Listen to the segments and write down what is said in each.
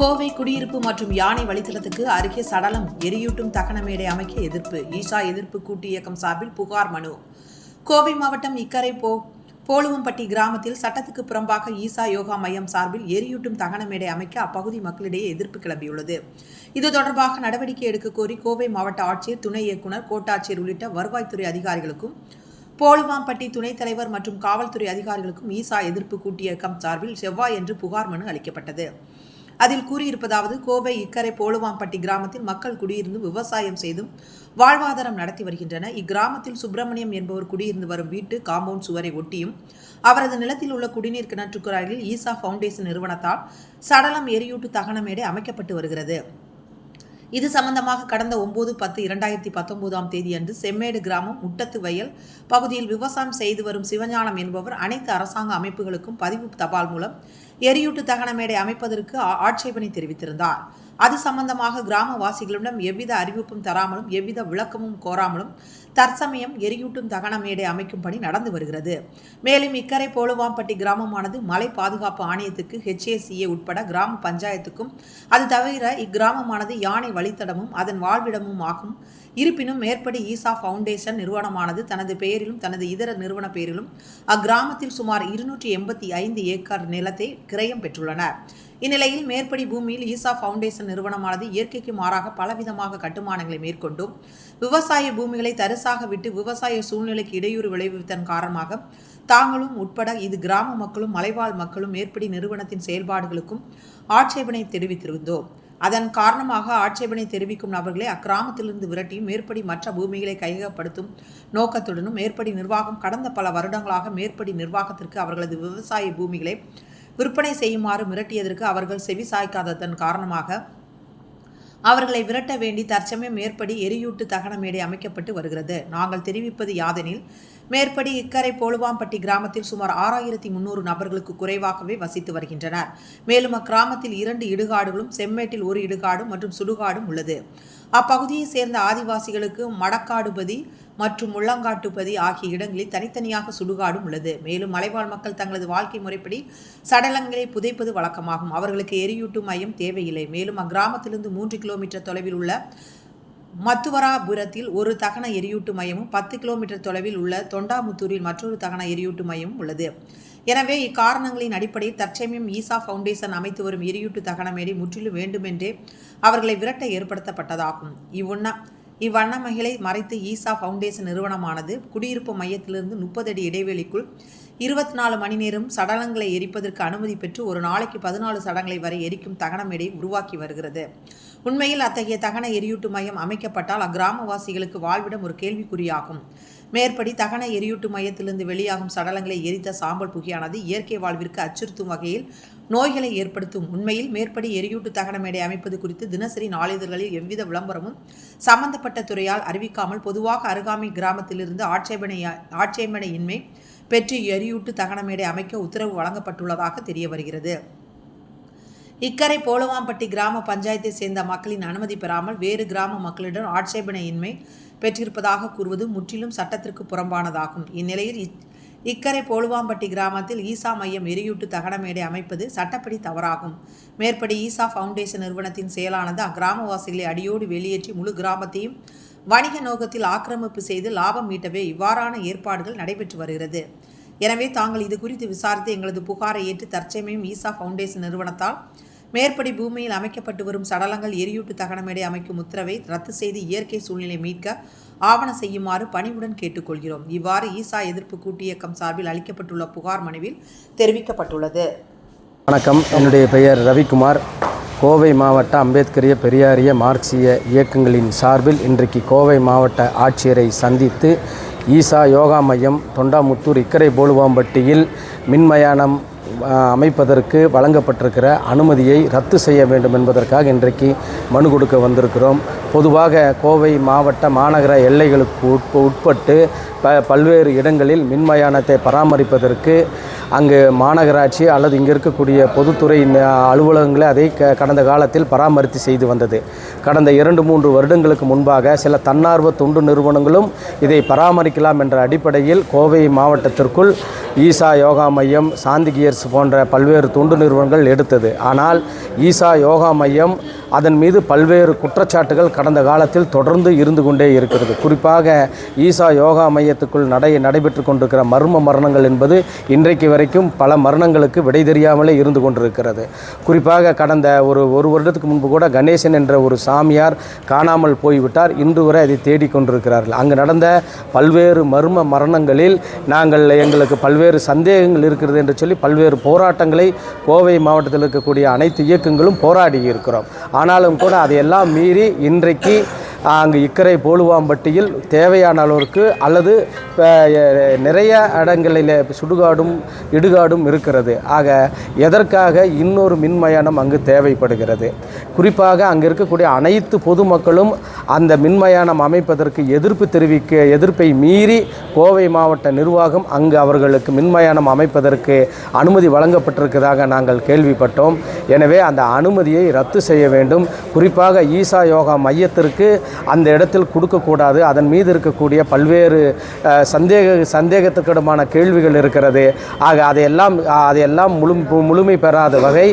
கோவை குடியிருப்பு மற்றும் யானை வழித்தடத்துக்கு அருகே சடலம் எரியூட்டும் தகன மேடை அமைக்க எதிர்ப்பு. ஈஷா எதிர்ப்பு கூட்டு இயக்கம் சார்பில் புகார் மனு. கோவை மாவட்டம் இக்கரை போ போலுவம்பட்டி கிராமத்தில் சட்டத்துக்கு புறம்பாக ஈசா யோகா மையம் சார்பில் எரியூட்டும் தகன மேடை அமைக்க அப்பகுதி மக்களிடையே எதிர்ப்பு கிளம்பியுள்ளது. இது தொடர்பாக நடவடிக்கை எடுக்க கோரி கோவை மாவட்ட ஆட்சியர் துணை இயக்குனர் கோட்டாட்சியர் உள்ளிட்ட வருவாய்த்துறை அதிகாரிகளுக்கும் போலுவாம்பட்டி துணைத் தலைவர் மற்றும் காவல்துறை அதிகாரிகளுக்கும் ஈசா எதிர்ப்பு கூட்டியக்கம் சார்பில் செவ்வாய் என்று புகார் மனு அளிக்கப்பட்டது. அதில் கூறியிருப்பதாவது கோவை இக்கரை போலுவாம்பட்டி கிராமத்தில் மக்கள் குடியிருந்து விவசாயம் செய்தும் வாழ்வாதாரம் நடத்தி வருகின்றனர். இக்கிராமத்தில் சுப்பிரமணியம் என்பவர் குடியிருந்து வரும் வீட்டு காம்பவுண்ட் சுவரை ஒட்டியும் அவரது நிலத்தில் உள்ள குடிநீர் கிணற்றுக்கு ஈசா ஃபவுண்டேஷன் நிறுவனத்தால் சடலம் எரியூட்டு தகன மேடை அமைக்கப்பட்டு வருகிறது. இது சம்பந்தமாக கடந்த ஒன்பது பத்து இரண்டாயிரத்தி பத்தொன்பதாம் தேதி அன்று செம்மேடு கிராமம் முட்டத்து வயல் பகுதியில் விவசாயம் செய்து வரும் சிவஞானம் என்பவர் அனைத்து அரசாங்க அமைப்புகளுக்கும் பதிவு தபால் மூலம் எரியூட்டு தகன மேடை அமைப்பதற்கு ஆட்சேபனை தெரிவித்திருந்தார். அது சம்பந்தமாக கிராமவாசிகளிடம் எவ்வித அறிவிப்பும் தராமலும் எவ்வித விளக்கமும் கோராமலும் தற்சமயம் எரியூட்டும் தகன மேடை அமைக்கும் பணி நடந்து வருகிறது. மேலும் இக்கரை போலுவாம்பட்டி கிராமமானது மலை பாதுகாப்பு ஆணையத்துக்கு ஹெச்ஏசிஏ உட்பட கிராம பஞ்சாயத்துக்கும் அது தவிர இக்கிராமமானது யானை வழித்தடமும் அதன் வாழ்விடமும் ஆகும். இருப்பினும் மேற்படி ஈசா ஃபவுண்டேஷன் நிறுவனமானது தனது பெயரிலும் தனது இதர நிறுவன பெயரிலும் அக்கிராமத்தில் சுமார் இருநூற்றி எண்பத்தி ஐந்து ஏக்கர் நிலத்தை கிரயம் பெற்றுள்ளனர் இந்நிலையில் மேற்படி பூமியில் ஈசா ஃபவுண்டேஷன் நிறுவனமானது இயற்கைக்கு மாறாக பலவிதமாக கட்டுமானங்களை மேற்கொண்டும் விவசாய பூமிகளை தரிசாக விட்டு விவசாய சூழ்நிலைக்கு இடையூறு விளைவித்தன் காரணமாக தாங்களும் உட்பட இது கிராம மக்களும் மலைவாழ் மக்களும் மேற்படி நிறுவனத்தின் செயல்பாடுகளுக்கும் ஆட்சேபனை தெரிவித்திருந்தோம். அதன் காரணமாக ஆட்சேபனை தெரிவிக்கும் நபர்களை அக்கிராமத்திலிருந்து விரட்டியும் மேற்படி மற்ற பூமிகளை கையகப்படுத்தும் நோக்கத்துடனும் மேற்படி நிர்வாகம் கடந்த பல வருடங்களாக மேற்படி நிர்வாகத்திற்கு அவர்களது விவசாய பூமிகளை விற்பனை செய்யுமாறு மிரட்டியதற்கு அவர்கள் செவி சாய்க்காததன் காரணமாக அவர்களை விரட்ட வேண்டி தற்சமயம் மேற்படி எரியூட்டு தகன மேடை அமைக்கப்பட்டு வருகிறது. நாங்கள் தெரிவிப்பது யாதெனில் மேற்படி இக்கரை போலுவாம்பட்டி கிராமத்தில் சுமார் ஆறாயிரத்தி முன்னூறு நபர்களுக்கு குறைவாகவே வசித்து வருகின்றனர். மேலும் அக்கிராமத்தில் இரண்டு இடுகாடுகளும் செம்மேட்டில் ஒரு இடுகாடும் மற்றும் சுடுகாடும் உள்ளது. அப்பகுதியைச் சேர்ந்த ஆதிவாசிகளுக்கு மடக்காடுபதி மற்றும் முள்ளங்காட்டுப்பதி ஆகிய இடங்களில் தனித்தனியாக சுடுகாடும் உள்ளது. மேலும் மலைவாழ் மக்கள் தங்களது வாழ்க்கை முறைப்படி சடலங்களை புதைப்பது வழக்கமாகும். அவர்களுக்கு எரியூட்டும் மையம் தேவையில்லை. மேலும் அக்கிராமத்திலிருந்து மூன்று கிலோமீட்டர் தொலைவில் உள்ள மத்துவராபுரத்தில் ஒரு தகன எரியூட்டு மையமும் பத்து கிலோமீட்டர் தொலைவில் உள்ள தொண்டாமுத்தூரில் மற்றொரு தகன எரியூட்டு மையமும் உள்ளது. எனவே இக்காரணங்களின் அடிப்படையில் தற்சமயம் ஈசா ஃபவுண்டேஷன் அமைத்து வரும் எரியூட்டு தகன மேடை முற்றிலும் வேண்டுமென்றே அவர்களை விரட்ட ஏற்படுத்தப்பட்டதாகும். இவ்வுண்ண இவ்வண்ணமைகளை மறைத்து ஈசா ஃபவுண்டேஷன் நிறுவனமானது குடியிருப்பு மையத்திலிருந்து முப்பது அடி இடைவெளிக்குள் இருபத்தி நாலு மணி நேரம் சடலங்களை எரிப்பதற்கு அனுமதி பெற்று ஒரு நாளைக்கு பதினாலு சடங்களை வரை எரிக்கும் தகன மேடை உருவாக்கி வருகிறது. உண்மையில் அத்தகைய தகன எரியூட்டு மையம் அமைக்கப்பட்டால் அக்கிராமவாசிகளுக்கு வாழ்விடம் ஒரு கேள்விக்குறியாகும். மேற்படி தகன எரியூட்டு மையத்திலிருந்து வெளியாகும் சடலங்களை எரித்த சாம்பல் புகையானது இயற்கை வாழ்விற்கு அச்சுறுத்தும் வகையில் நோய்களை ஏற்படுத்தும் உண்மையில் மேற்படி எரியூட்டு தகன மேடை அமைப்பது குறித்து தினசரி நாளிதழ்களில் எவ்வித விளம்பரமும் சம்பந்தப்பட்ட துறையால் அறிவிக்காமல் பொதுவாக அருகாமை கிராமத்திலிருந்து ஆட்சேபனை ஆட்சேபனையின்மை பெற்று எரியூட்டு தகன மேடை அமைக்க உத்தரவு வழங்கப்பட்டுள்ளதாக தெரிய வருகிறது. இக்கரை போலவாம்பட்டி கிராம பஞ்சாயத்தை சேர்ந்த மக்களின் அனுமதி பெறாமல் வேறு கிராம மக்களிடம் ஆட்சேபனையின்மை பெற்றிருப்பதாக கூறுவது முற்றிலும் சட்டத்திற்கு புறம்பானதாகும். இந்நிலையில் இக்கரை போலுவாம்பட்டி கிராமத்தில் ஈசா மையம் எரியூட்டு தகன மேடை அமைப்பது சட்டப்படி தவறாகும். மேற்படி ஈசா ஃபவுண்டேஷன் நிறுவனத்தின் செயலானது அக்கிராமவாசிகளை அடியோடு வெளியேற்றி முழு கிராமத்தையும் வணிக நோக்கத்தில் ஆக்கிரமிப்பு செய்து லாபம் ஈட்டவே இவ்வாறான ஏற்பாடுகள் நடைபெற்று வருகிறது. எனவே தாங்கள் இது குறித்து விசாரித்து எங்களது புகாரை ஏற்று தற்சமயம் ஈசா ஃபவுண்டேஷன் நிறுவனத்தால் மேற்படி பூமியில் அமைக்கப்பட்டு வரும் சடலங்கள் எரியூட்டு தகனமேடை அமைக்கும் உத்தரவை ரத்து செய்து இயற்கை சூழ்நிலை மீட்க ஆவண செய்யுமாறு பணிவுடன் கேட்டுக்கொள்கிறோம். இவ்வாறு ஈசா எதிர்ப்பு கூட்டியக்கம் சார்பில் அளிக்கப்பட்டுள்ள புகார் மனுவில் தெரிவிக்கப்பட்டுள்ளது. வணக்கம். என்னுடைய பெயர் ரவிக்குமார். கோவை மாவட்ட அம்பேத்கரிய பெரியாரிய மார்க்சிய இயக்கங்களின் சார்பில் இன்றைக்கு கோவை மாவட்ட ஆட்சியரை சந்தித்து ஈசா யோகா மையம் தொண்டாமுத்தூர் இக்கரை போலுவாம்பட்டியில் மின்மயானம் அமைப்பதற்கு வழங்கப்பட்டிருக்கிற அனுமதியை ரத்து செய்ய வேண்டும் என்பதற்காக இன்றைக்கு மனு கொடுக்க வந்திருக்கிறோம். பொதுவாக கோவை மாவட்ட மாநகர எல்லைகளுக்கு உட்ப உட்பட்டு ப பல்வேறு இடங்களில் மின்மயானத்தை பராமரிப்பதற்கு அங்கு மாநகராட்சி அல்லது இங்கே இருக்கக்கூடிய பொதுத்துறை அலுவலகங்களை அதை க கடந்த காலத்தில் பராமரித்து செய்து வந்தது. கடந்த இரண்டு மூன்று வருடங்களுக்கு முன்பாக சில தன்னார்வ தொண்டு நிறுவனங்களும் இதை பராமரிக்கலாம் என்ற அடிப்படையில் கோவை மாவட்டத்திற்குள் ஈசா யோகா மையம் சாந்தி கியர்ஸ் போன்ற பல்வேறு தொண்டு நிறுவனங்கள் எடுத்தது. ஆனால் ஈசா யோகா மையம் அதன் மீது பல்வேறு குற்றச்சாட்டுகள் கடந்த காலத்தில் தொடர்ந்து இருந்து கொண்டே இருக்கிறது. குறிப்பாக ஈசா யோகா மையத்துக்குள் நடை நடைபெற்று கொண்டிருக்கிற மர்ம மரணங்கள் என்பது இன்றைக்கு வரைக்கும் பல மரணங்களுக்கு விடை தெரியாமலே இருந்து கொண்டிருக்கிறது. குறிப்பாக கடந்த ஒரு ஒரு வருடத்துக்கு முன்பு கூட கணேசன் என்ற ஒரு சாமியார் காணாமல் போய்விட்டார். இன்று வரை அதை தேடிக்கொண்டிருக்கிறார்கள் அங்கு நடந்த பல்வேறு மர்ம மரணங்களில் நாங்கள் எங்களுக்கு பல்வேறு பல்வேறு சந்தேகங்கள் இருக்கிறது என்று சொல்லி பல்வேறு போராட்டங்களை கோவை மாவட்டத்தில் இருக்கக்கூடிய அனைத்து இயக்கங்களும் போராடி இருக்கிறோம் ஆனாலும் கூட அதையெல்லாம் மீறி இன்றைக்கு அங்கு இக்கரை போலுவாம்பட்டியில் தேவையான அளவிற்கு அல்லது நிறைய இடங்களில் சுடுகாடும் இடுகாடும் இருக்கிறது. ஆக எதற்காக இன்னொரு மின்மயானம் அங்கு தேவைப்படுகிறது? குறிப்பாக அங்கு இருக்கக்கூடிய அனைத்து பொதுமக்களும் அந்த மின்மயானம் அமைப்பதற்கு எதிர்ப்பு தெரிவிக்க எதிர்ப்பை மீறி கோவை மாவட்ட நிர்வாகம் அங்கு அவர்களுக்கு மின்மயானம் அமைப்பதற்கு அனுமதி வழங்கப்பட்டிருக்கிறதாக நாங்கள் கேள்விப்பட்டோம். எனவே அந்த அனுமதியை ரத்து செய்ய வேண்டும். குறிப்பாக ஈசா யோகா மையத்திற்கு அந்த இடத்தில் கொடுக்கக்கூடாது. அதன் மீது இருக்கக்கூடிய பல்வேறு சந்தேக சந்தேகத்துக்கிடமான கேள்விகள் இருக்கிறது. ஆக அதையெல்லாம் அதையெல்லாம் முழு முழுமை பெறாத வகை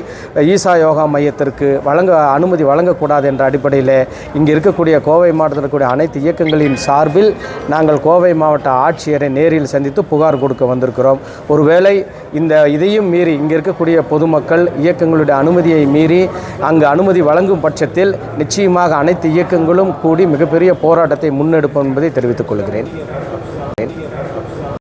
ஈசா யோகா மையத்திற்கு வழங்க அனுமதி வழங்கக்கூடாது என்ற அடிப்படையில் இங்கே இருக்கக்கூடிய கோவை மாவட்டத்தில் இருக்கக்கூடிய அனைத்து இயக்கங்களின் சார்பில் நாங்கள் கோவை மாவட்ட ஆட்சியரை நேரில் சந்தித்து புகார் கொடுக்க வந்திருக்கிறோம். ஒருவேளை இந்த இதையும் மீறி இங்கே இருக்கக்கூடிய பொதுமக்கள் இயக்கங்களுடைய அனுமதியை மீறி அங்கு அனுமதி வழங்கும் பட்சத்தில் நிச்சயமாக அனைத்து இயக்கங்களும் கூடி மிகப்பெரிய போராட்டத்தை முன்னெடுப்போம் என்பதை தெரிவித்துக் கொள்கிறேன்.